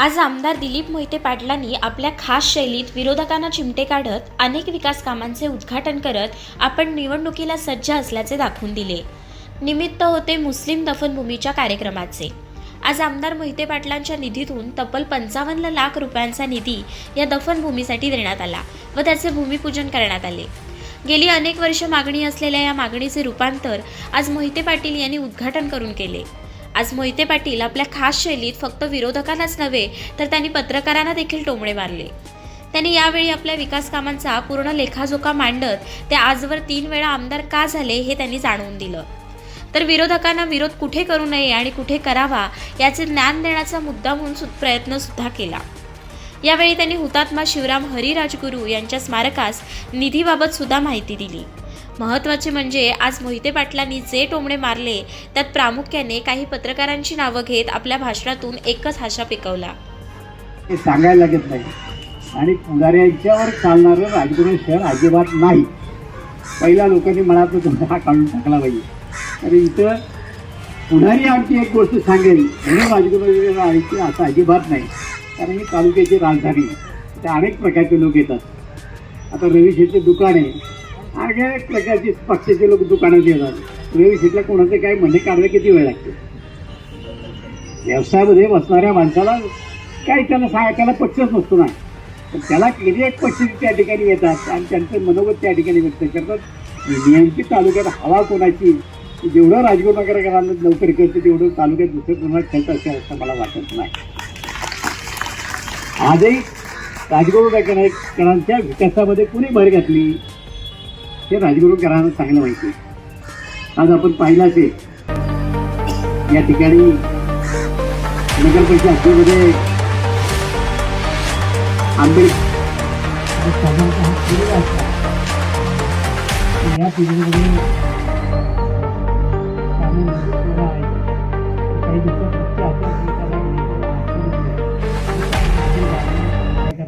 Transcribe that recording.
आज आमदार दिलीप मोहिते पाटलांनी आपल्या खास शैलीत विरोधकांना चिमटे काढत अनेक विकास कामांचे उद्घाटन करत आपण निवडणुकीला सज्ज असल्याचे दाखवून दिले. निमित्त होते मुस्लिम दफनभूमीच्या कार्यक्रमाचे. आज आमदार मोहिते पाटलांच्या निधीतून तब्बल पंचावन्न लाख रुपयांचा निधी या दफनभूमीसाठी देण्यात आला व त्याचे भूमिपूजन करण्यात आले. गेली अनेक वर्ष मागणी असलेल्या या मागणीचे रूपांतर आज मोहिते पाटील यांनी उद्घाटन करून केले. आज मोहिते पाटील आपल्या खास शैलीत फक्त विरोधकांनाच नव्हे तर त्यांनी पत्रकारांना देखील टोमणे मारले. त्यांनी यावेळी आपल्या विकास कामांचा पूर्ण लेखाजोखा मांडत ते आजवर तीन वेळा आमदार का झाले हे त्यांनी जाणवून दिलं. तर विरोधकांना विरोध कुठे करू नये आणि कुठे करावा याचे ज्ञान देण्याचा मुद्दा म्हणून सु- प्रयत्न सुद्धा केला. यावेळी त्यांनी हुतात्मा शिवराम हरी राजगुरू यांच्या स्मारकास निधीबाबत सुद्धा माहिती दिली. महत्त्वाचे म्हणजे आज मोहिते पाटलांनी जे टोमणे मारले त्यात प्रामुख्याने काही पत्रकारांची नावं घेत आपल्या भाषणातून एकच हाशा पिकवला. हे सांगायला लागत नाही. आणि पुढाऱ्यांच्यावर चालणारं राजगुरू शहर अजिबात नाही. पहिल्या लोकांनी मनात हा काढून टाकला पाहिजे. तर इथं पुढारी आणखी एक गोष्ट सांगेल म्हणून राजगुरू आणखी असं अजिबात नाही. कारण ही तालुक्याची राजधानी आहे. अनेक प्रकारचे लोक येतात. आता रवी दुकान आहे. अनेक प्रकारचे पक्षाचे लोक दुकानात येतात. रवी कोणाचं काय म्हणणे काढायला किती वेळ लागतो? व्यवसायामध्ये बसणाऱ्या माणसाला काही त्याला सांगा त्याला पक्षच नसतो ना. पण त्याला किती एक पक्ष त्या ठिकाणी येतात आणि त्यांचं मनोगत त्या ठिकाणी व्यक्त करतात. नियंत्रित तालुक्यात हवा कोणाची जेवढं राजगुरू नगरकरांना लवकर करते तेवढं तालुक्यात दुसरं कोणाला खेळत असेल असं मला वाटत नाही. आजही राजगुरू नगरकरांच्या विकासामध्ये कुणी भर घातली? हे राजगुरूकरांना चांगलं माहिती आहे. आज आपण पाहिलं असेल या ठिकाणी नगर परिषद हद्दीमध्ये आंबेडकर या पिढीमध्ये